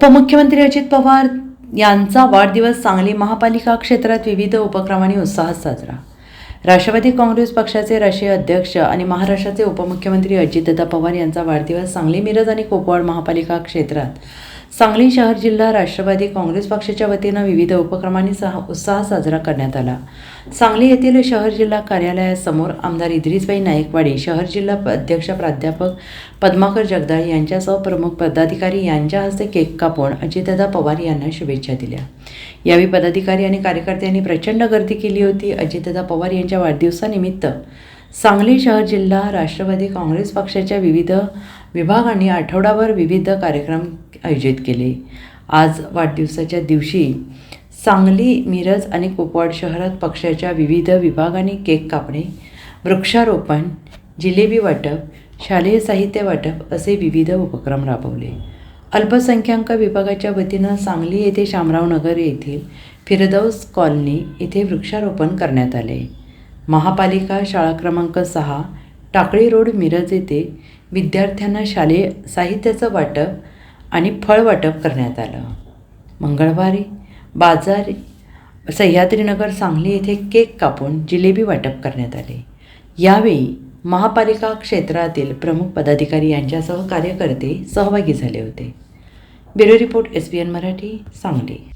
उपमुख्यमंत्री अजित पवार यांचा वाढदिवस सांगली महापालिका क्षेत्रात विविध उपक्रमांनी उत्साहात साजरा. राष्ट्रवादी काँग्रेस पक्षाचे राष्ट्रीय अध्यक्ष आणि महाराष्ट्राचे उपमुख्यमंत्री अजितदादा पवार यांचा वाढदिवस सांगली मिरज आणि कोपवाड महापालिका क्षेत्रात सांगली शहर जिल्हा राष्ट्रवादी काँग्रेस पक्षाच्या वतीनं विविध उपक्रमांनी सह उत्साह साजरा करण्यात आला. सांगली येथील शहर जिल्हा कार्यालयासमोर आमदार इद्रिसबाई नायकवाडी शहर जिल्हा अध्यक्ष प्राध्यापक पद्माकर जगदाळ यांच्यासह प्रमुख पदाधिकारी यांच्या हस्ते केक कापून अजितदादा पवार यांना शुभेच्छा दिल्या. यावेळी पदाधिकारी आणि कार्यकर्त्यांनी प्रचंड गर्दी केली होती. अजितदादा पवार यांच्या वाढदिवसानिमित्त सांगली शहर जिल्हा राष्ट्रवादी काँग्रेस पक्षाच्या विविध विभागांनी आठवडाभर विविध कार्यक्रम आयोजित केले. आज वाढदिवसाच्या दिवशी सांगली मिरज आणि कुपवाड शहरात पक्षाच्या विविध विभागांनी केक कापणे वृक्षारोपण जिलेबी वाटप शालेय साहित्य वाटप असे विविध उपक्रम राबवले. अल्पसंख्याक विभागाच्या वतीनं सांगली येथे शामराव नगर येथील फिरदौस कॉलनी येथे वृक्षारोपण करण्यात आले. महापालिका शाळा क्रमांक सहा टाकळी रोड मिरज येथे विद्यार्थ्यांना शालेय साहित्याचं वाटप आणि फळ वाटप करण्यात आलं. मंगळवारी बाजार सह्याद्रीनगर सांगली येथे केक कापून जिलेबी वाटप करण्यात आले. यावेळी महापालिका क्षेत्रातील प्रमुख पदाधिकारी यांच्यासह कार्यकर्ते सहभागी झाले होते. Bureau report S B N Marathi Sangli.